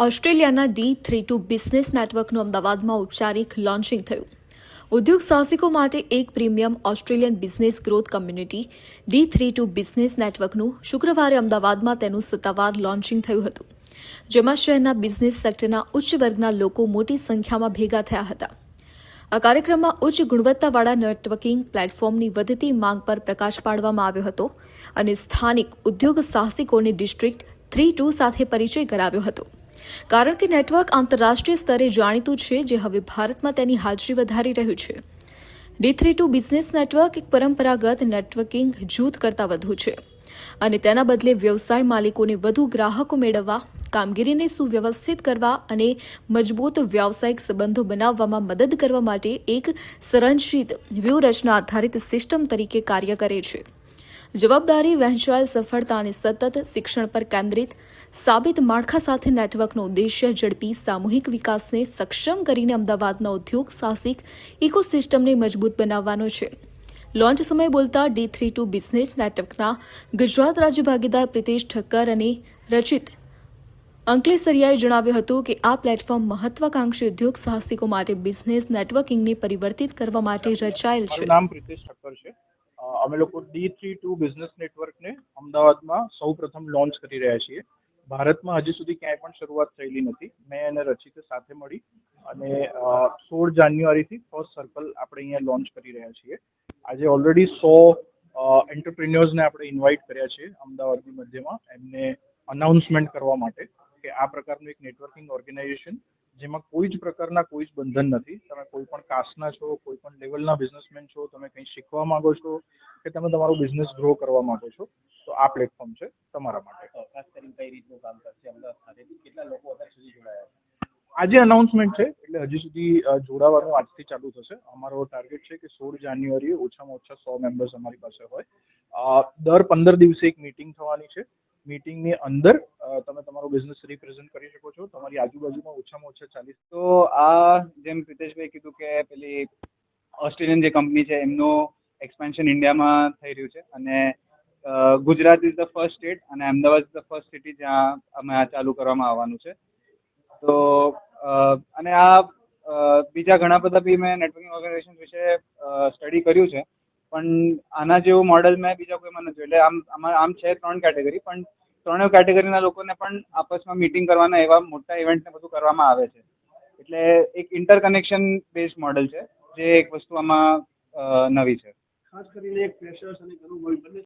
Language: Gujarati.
ઓસ્ટ્રેલિયાના ડી થ્રી ટુ બિઝનેસ નેટવર્કનું અમદાવાદમાં ઔપચારિક લોન્ચિંગ થયું. ઉદ્યોગ સાહસિકો માટે એક premium Australian business growth community, D three two business નેટવર્કનું શુક્રવારે અમદાવાદમાં તેનું સત્તાવાર લોન્ચિંગ થયું હતું, જેમાં શહેરના બિઝનેસ સેક્ટરના ઉચ્ચ વર્ગના લોકો મોટી સંખ્યામાં ભેગા થયા હતા. આ કાર્યક્રમમાં ઉચ્ચ ગુણવત્તાવાળા નેટવર્કિંગ પ્લેટફોર્મની વધતી માંગ પર પ્રકાશ પાડવામાં આવ્યો હતો અને સ્થાનિક ઉદ્યોગ સાહસિકોને ડિસ્ટ્રિક્ટ થ્રી ટુ સાથે પરિચય કરાવ્યો હતો. કારણ કે નેટવર્ક આંતરરાષ્ટ્રીય સ્તરે જાણીતું છે જે હવે ભારતમાં તેની હાજરી વધારી રહ્યું છે. D three two business network એક પરંપરાગત નેટવર્કિંગ જૂથ કરતાં વધુ છે અને તેના બદલે વ્યવસાય માલિકોને વધુ ગ્રાહકો મેળવવા, કામગીરીને સુવ્યવસ્થિત કરવા અને મજબૂત વ્યાવસાયિક સંબંધો બનાવવામાં મદદ કરવા માટે એક સંરચિત વ્યૂહરચના આધારિત સિસ્ટમ તરીકે કાર્ય કરે છે. જવાબદારી વહેંચાયેલ સફળતાની સતત શિક્ષણ પર કેન્દ્રિત સાબિત માળખા સાથે નેટવર્કનો ઉદ્દેશ્ય ઝડપી સામૂહિક વિકાસને સક્ષમ કરીને અમદાવાદના ઉદ્યોગ સાહસિક ઇકોસિસ્ટમને મજબૂત બનાવવાનો છે. લોન્ચ સમયે બોલતા ડી થ્રી ટુ બિઝનેસ નેટવર્કના ગુજરાત રાજ્ય ભાગીદાર પ્રિતેશ ઠક્કર અને રચિત અંકલેસરિયાએ જણાવ્યું હતું કે આ પ્લેટફોર્મ મહત્વાકાંક્ષી ઉદ્યોગ સાહસિકો માટે બિઝનેસ નેટવર્કિંગને પરિવર્તિત કરવા માટે રચાયેલ છે. નામ પ્રિતેશ ઠક્કર છે. અમે લોકો ડી થ્રી ટુ બિઝનેસ નેટવર્કને અમદાવાદમાં સૌ પ્રથમ લોન્ચ કરી રહ્યા છીએ. ભારતમાં હજી સુધી ક્યાંય પણ શરૂઆત થયેલી નથી. મેં અને રચિતે સાથે મળી અને સોળ જાન્યુઆરીથી ફર્સ્ટ સર્કલ આપણે અહીંયા લોન્ચ કરી રહ્યા છીએ. આજે ઓલરેડી સો એન્ટરપ્રિન્યોર્સને આપણે ઇન્વાઇટ કર્યા છે અમદાવાદની મધ્યમાં. એમને અનાઉન્સમેન્ટ કરવા માટે કે આ પ્રકારનું એક નેટવર્કિંગ ઓર્ગેનાઇઝેશન, જેમાં કોઈ જ પ્રકારના કોઈ જ બંધન નથી. તમે કોઈ પણ કાસ્ટના છો, કોઈ પણ લેવલના બિઝનેસમેન છો તમે કંઈ શીખવા માંગો છો કે તમે તમારો બિઝનેસ ગ્રો કરવા માંગો છો તો આ પ્લેટફોર્મ છે તમારા માટે. ખાસ કરીને કઈ રીતનું કામ કરશે? અમદાવાદ કેટલા લોકો અત્યાર સુધી જોડાયા આજે અનાઉન્સમેન્ટ છે એટલે હજી સુધી જોડાવાનું આજથી ચાલુ થશે. અમારો ટાર્ગેટ છે કે સોળ જાન્યુઆરીએ ઓછામાં ઓછા સો મેમ્બર્સ અમારી પાસે હોય. દર પંદર દિવસે એક મીટિંગ થવાની છે. મીટિંગની અંદર તમે તમારો બિઝનેસ રિપ્રેઝન્ટ કરી શકો છો. તમારી આજુબાજુમાં ઓછામાં ઓછા ચાલીસ. તો આ જેમ પ્રિતેશભાઈ કીધું કે પેલી ઓસ્ટ્રેલિયન જે કંપની છે, એમનું એક્સપેન્શન ઇન્ડિયામાં થઈ રહ્યું છે અને Gujarat is the first state અને Ahmedabad is the first city જ્યાં અમે આ ચાલુ કરવામાં આવવાનું છે. તો અને આ બીજા ઘણા બધા બી મેં નેટવર્કિંગ ઓર્ગેનાઇઝેશન વિશે સ્ટડી કર્યું છે, પણ આના જેવું મોડેલ મેં બીજા કોઈમાં નથી. એટલે આમ, આમાં, આમ છે ત્રણ કેટેગરી પણ ત્રણેય કેટેગરીના લોકોને પણ આપસમાં મીટિંગ કરવાના એવા મોટા ઇવેન્ટ ને બધું કરવામાં આવે છે. એટલે એક ઇન્ટરકનેક્શન બેઝ મોડેલ છે. જે એક વસ્તુ આમાં નવી છે. ખાસ કરીને એક ફ્રેશર્સ અને ઘણું બંને